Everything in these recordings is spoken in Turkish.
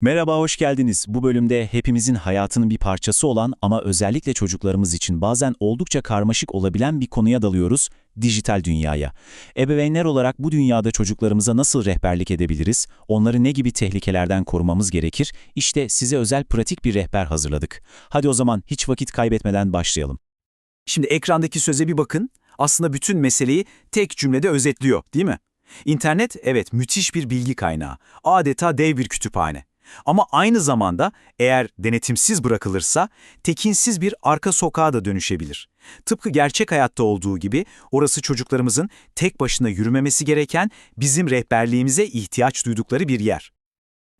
Merhaba, hoş geldiniz. Bu bölümde hepimizin hayatının bir parçası olan ama özellikle çocuklarımız için bazen oldukça karmaşık olabilen bir konuya dalıyoruz, dijital dünyaya. Ebeveynler olarak bu dünyada çocuklarımıza nasıl rehberlik edebiliriz, onları ne gibi tehlikelerden korumamız gerekir, İşte size özel pratik bir rehber hazırladık. Hadi o zaman hiç vakit kaybetmeden başlayalım. Şimdi ekrandaki söze bir bakın. Aslında bütün meseleyi tek cümlede özetliyor, değil mi? İnternet evet müthiş bir bilgi kaynağı. Adeta dev bir kütüphane. Ama aynı zamanda eğer denetimsiz bırakılırsa tekinsiz bir arka sokağa da dönüşebilir. Tıpkı gerçek hayatta olduğu gibi orası çocuklarımızın tek başına yürümemesi gereken bizim rehberliğimize ihtiyaç duydukları bir yer.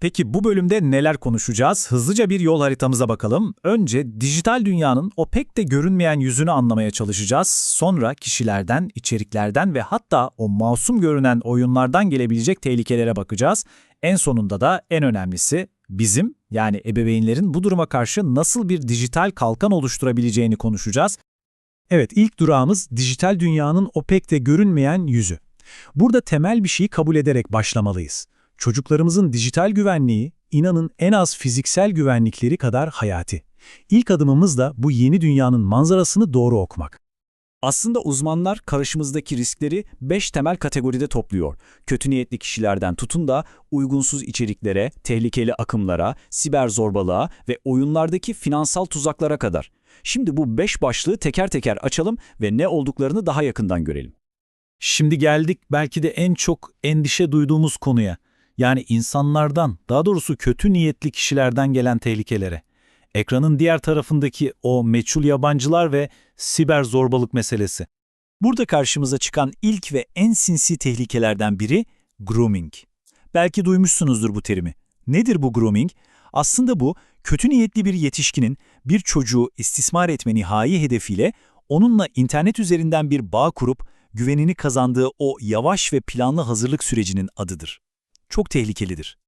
Peki bu bölümde neler konuşacağız? Hızlıca bir yol haritamıza bakalım. Önce dijital dünyanın o pek de görünmeyen yüzünü anlamaya çalışacağız. Sonra kişilerden, içeriklerden ve hatta o masum görünen oyunlardan gelebilecek tehlikelere bakacağız. En sonunda da en önemlisi bizim yani ebeveynlerin bu duruma karşı nasıl bir dijital kalkan oluşturabileceğini konuşacağız. Evet ilk durağımız dijital dünyanın o pek de görünmeyen yüzü. Burada temel bir şeyi kabul ederek başlamalıyız. Çocuklarımızın dijital güvenliği, inanın en az fiziksel güvenlikleri kadar hayati. İlk adımımız da bu yeni dünyanın manzarasını doğru okumak. Aslında uzmanlar karşımızdaki riskleri 5 temel kategoride topluyor. Kötü niyetli kişilerden tutun da uygunsuz içeriklere, tehlikeli akımlara, siber zorbalığa ve oyunlardaki finansal tuzaklara kadar. Şimdi bu 5 başlığı teker teker açalım ve ne olduklarını daha yakından görelim. Şimdi geldik belki de en çok endişe duyduğumuz konuya. Yani insanlardan, daha doğrusu kötü niyetli kişilerden gelen tehlikelere. Ekranın diğer tarafındaki o meçhul yabancılar ve siber zorbalık meselesi. Burada karşımıza çıkan ilk ve en sinsi tehlikelerden biri grooming. Belki duymuşsunuzdur bu terimi. Nedir bu grooming? Aslında bu, kötü niyetli bir yetişkinin bir çocuğu istismar etme nihai hedefiyle onunla internet üzerinden bir bağ kurup güvenini kazandığı o yavaş ve planlı hazırlık sürecinin adıdır. Çok tehlikelidir.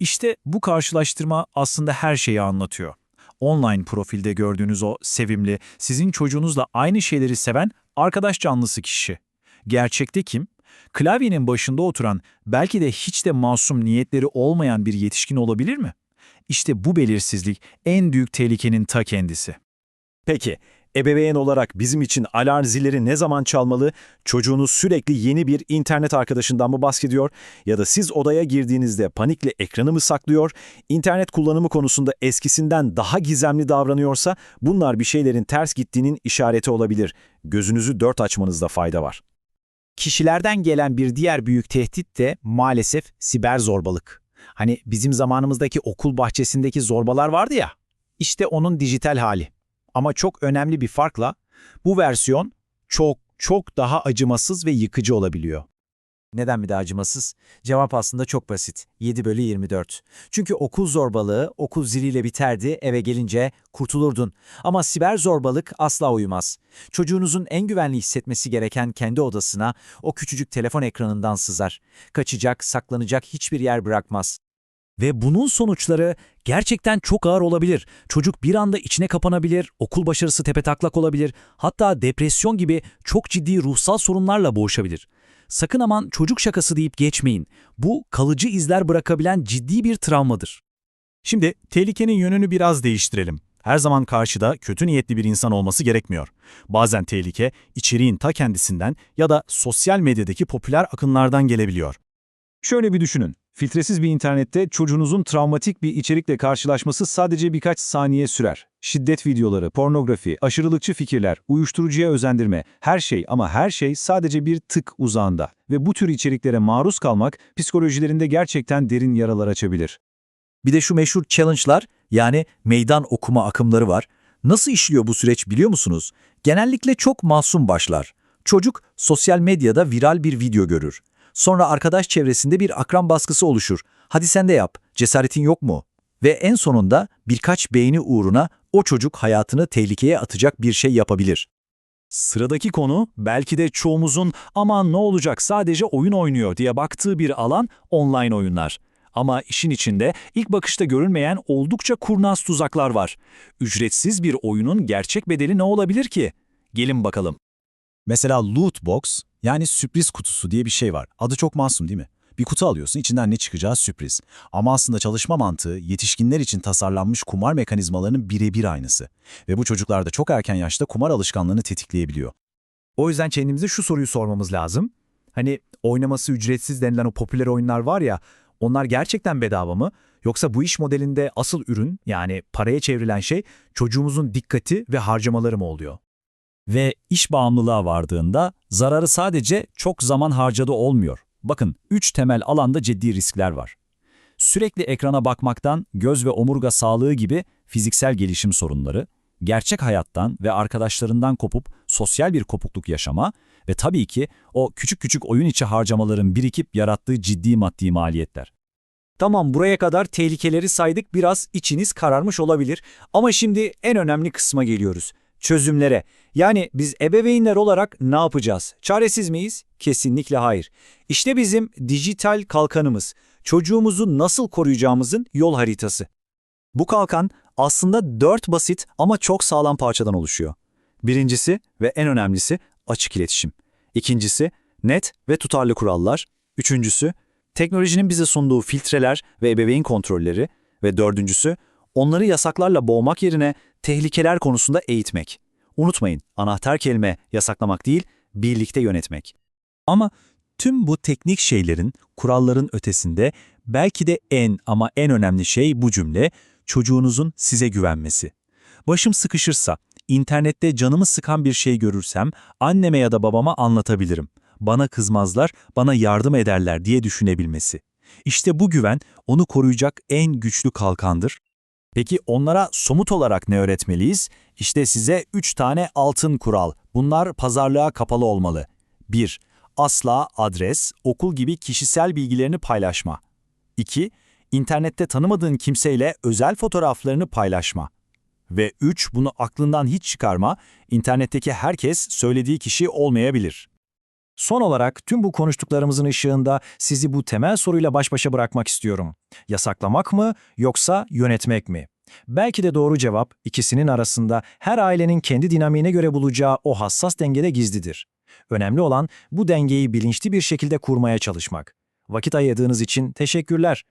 İşte bu karşılaştırma aslında her şeyi anlatıyor. Online profilde gördüğünüz o sevimli, sizin çocuğunuzla aynı şeyleri seven arkadaş canlısı kişi. Gerçekte kim? Klavyenin başında oturan, belki de hiç de masum niyetleri olmayan bir yetişkin olabilir mi? İşte bu belirsizlik en büyük tehlikenin ta kendisi. Peki, ebeveyn olarak bizim için alarm zilleri ne zaman çalmalı? Çocuğunuz sürekli yeni bir internet arkadaşından mı bahsediyor? Ya da siz odaya girdiğinizde panikle ekranı mı saklıyor? İnternet kullanımı konusunda eskisinden daha gizemli davranıyorsa bunlar bir şeylerin ters gittiğinin işareti olabilir. Gözünüzü dört açmanızda fayda var. Kişilerden gelen bir diğer büyük tehdit de maalesef siber zorbalık. Hani bizim zamanımızdaki okul bahçesindeki zorbalar vardı ya, işte onun dijital hali. Ama çok önemli bir farkla bu versiyon çok çok daha acımasız ve yıkıcı olabiliyor. Neden mi de acımasız? Cevap aslında çok basit. 7 bölü 24. Çünkü okul zorbalığı okul ziliyle biterdi, eve gelince kurtulurdun. Ama siber zorbalık asla uyumaz. Çocuğunuzun en güvenli hissetmesi gereken kendi odasına o küçücük telefon ekranından sızar. Kaçacak, saklanacak hiçbir yer bırakmaz. Ve bunun sonuçları gerçekten çok ağır olabilir. Çocuk bir anda içine kapanabilir, okul başarısı tepetaklak olabilir, hatta depresyon gibi çok ciddi ruhsal sorunlarla boğuşabilir. Sakın aman çocuk şakası deyip geçmeyin. Bu kalıcı izler bırakabilen ciddi bir travmadır. Şimdi tehlikenin yönünü biraz değiştirelim. Her zaman karşıda kötü niyetli bir insan olması gerekmiyor. Bazen tehlike içeriğin ta kendisinden ya da sosyal medyadaki popüler akımlardan gelebiliyor. Şöyle bir düşünün. Filtresiz bir internette çocuğunuzun travmatik bir içerikle karşılaşması sadece birkaç saniye sürer. Şiddet videoları, pornografi, aşırılıkçı fikirler, uyuşturucuya özendirme, her şey ama her şey sadece bir tık uzağında. Ve bu tür içeriklere maruz kalmak psikolojilerinde gerçekten derin yaralar açabilir. Bir de şu meşhur challenge'lar yani meydan okuma akımları var. Nasıl işliyor bu süreç biliyor musunuz? Genellikle çok masum başlar. Çocuk sosyal medyada viral bir video görür. Sonra arkadaş çevresinde bir akran baskısı oluşur. Hadi sen de yap, cesaretin yok mu? Ve en sonunda birkaç beğeni uğruna o çocuk hayatını tehlikeye atacak bir şey yapabilir. Sıradaki konu belki de çoğumuzun aman ne olacak sadece oyun oynuyor diye baktığı bir alan online oyunlar. Ama işin içinde ilk bakışta görünmeyen oldukça kurnaz tuzaklar var. Ücretsiz bir oyunun gerçek bedeli ne olabilir ki? Gelin bakalım. Mesela loot box yani sürpriz kutusu diye bir şey var. Adı çok masum değil mi? Bir kutu alıyorsun, içinden ne çıkacağı sürpriz. Ama aslında çalışma mantığı yetişkinler için tasarlanmış kumar mekanizmalarının birebir aynısı. Ve bu çocuklarda çok erken yaşta kumar alışkanlığını tetikleyebiliyor. O yüzden kendimize şu soruyu sormamız lazım. Hani oynaması ücretsiz denilen o popüler oyunlar var ya, onlar gerçekten bedava mı? Yoksa bu iş modelinde asıl ürün yani paraya çevrilen şey çocuğumuzun dikkati ve harcamaları mı oluyor? Ve iş bağımlılığa vardığında zararı sadece çok zaman harcadı olmuyor. Bakın, üç temel alanda ciddi riskler var. Sürekli ekrana bakmaktan göz ve omurga sağlığı gibi fiziksel gelişim sorunları, gerçek hayattan ve arkadaşlarından kopup sosyal bir kopukluk yaşama ve tabii ki o küçük küçük oyun içi harcamaların birikip yarattığı ciddi maddi maliyetler. Tamam buraya kadar tehlikeleri saydık biraz içiniz kararmış olabilir ama şimdi en önemli kısma geliyoruz. Çözümlere. Yani biz ebeveynler olarak ne yapacağız? Çaresiz miyiz? Kesinlikle hayır. İşte bizim dijital kalkanımız. Çocuğumuzu nasıl koruyacağımızın yol haritası. Bu kalkan aslında dört basit ama çok sağlam parçadan oluşuyor. Birincisi ve en önemlisi açık iletişim. İkincisi net ve tutarlı kurallar. Üçüncüsü teknolojinin bize sunduğu filtreler ve ebeveyn kontrolleri. Ve dördüncüsü onları yasaklarla boğmak yerine tehlikeler konusunda eğitmek. Unutmayın anahtar kelime yasaklamak değil, birlikte yönetmek. Ama tüm bu teknik şeylerin, kuralların ötesinde belki de en ama en önemli şey bu cümle, çocuğunuzun size güvenmesi. Başım sıkışırsa, internette canımı sıkan bir şey görürsem anneme ya da babama anlatabilirim. Bana kızmazlar, bana yardım ederler diye düşünebilmesi. İşte bu güven onu koruyacak en güçlü kalkandır. Peki onlara somut olarak ne öğretmeliyiz? İşte size 3 tane altın kural. Bunlar pazarlığa kapalı olmalı. 1. Asla adres, okul gibi kişisel bilgilerini paylaşma. 2. İnternette tanımadığın kimseyle özel fotoğraflarını paylaşma. Ve 3. Bunu aklından hiç çıkarma, internetteki herkes söylediği kişi olmayabilir. Son olarak tüm bu konuştuklarımızın ışığında sizi bu temel soruyla baş başa bırakmak istiyorum. Yasaklamak mı yoksa yönetmek mi? Belki de doğru cevap ikisinin arasında her ailenin kendi dinamiğine göre bulacağı o hassas dengede gizlidir. Önemli olan bu dengeyi bilinçli bir şekilde kurmaya çalışmak. Vakit ayırdığınız için teşekkürler.